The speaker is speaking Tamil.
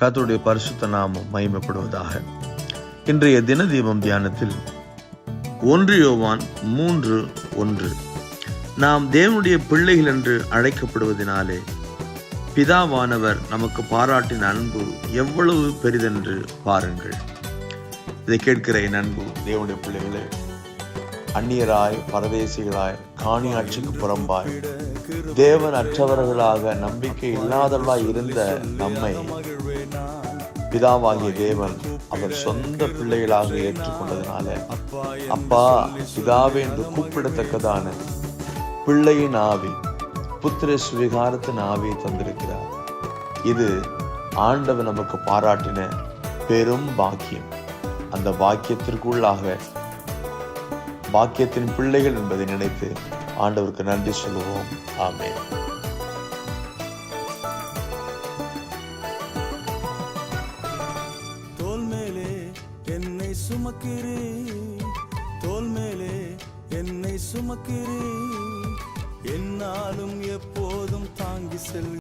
கத்தருடைய பரிசுத்த நாமம் மகிமைப்படுவதாக. இன்றைய தின தீபம் தியானத்தில் ஒன்று யோவான் மூன்று ஒன்று. நாம் தேவனுடைய பிள்ளைகள் என்று அழைக்கப்படுவதினாலே பிதாவானவர் நமக்கு பாராட்டின அன்பு எவ்வளவு பெரிதென்று பாருங்கள். இதை கேட்கிற என் அன்பு தேவனுடைய பிள்ளைகளே அந்நியராய் பரதேசிகளாய் காணியாட்சிக்கு புறம்பாய் தேவன் அற்றவர்களாக நம்பிக்கை இல்லாதவர்களாய் இருந்த நம்மை பிதாவாகிய தேவன் அவர் சொந்த பிள்ளைகளாக ஏற்றுக்கொண்டதுனால. அப்பா பிதாவே என்று கூப்பிடத்தக்கதான பிள்ளையின் ஆவி புத்திர சுவிகாரத்தின் ஆவியை தந்திருக்கிறார். இது ஆண்டவர் நமக்கு பாராட்டின பெரும் பாக்கியம். அந்த பாக்கியத்திற்குள்ளாக பாக்கியத்தின் பிள்ளைகள் என்பதை நினைத்து ஆண்டவருக்கு நன்றி சொல்லுவோம். ஆமென். தோல் மேலே என்னை சுமக்கிறே தோல் மேலே என்னை சுமக்கிறே என்னாலும் எப்போதும் தாங்கி செல்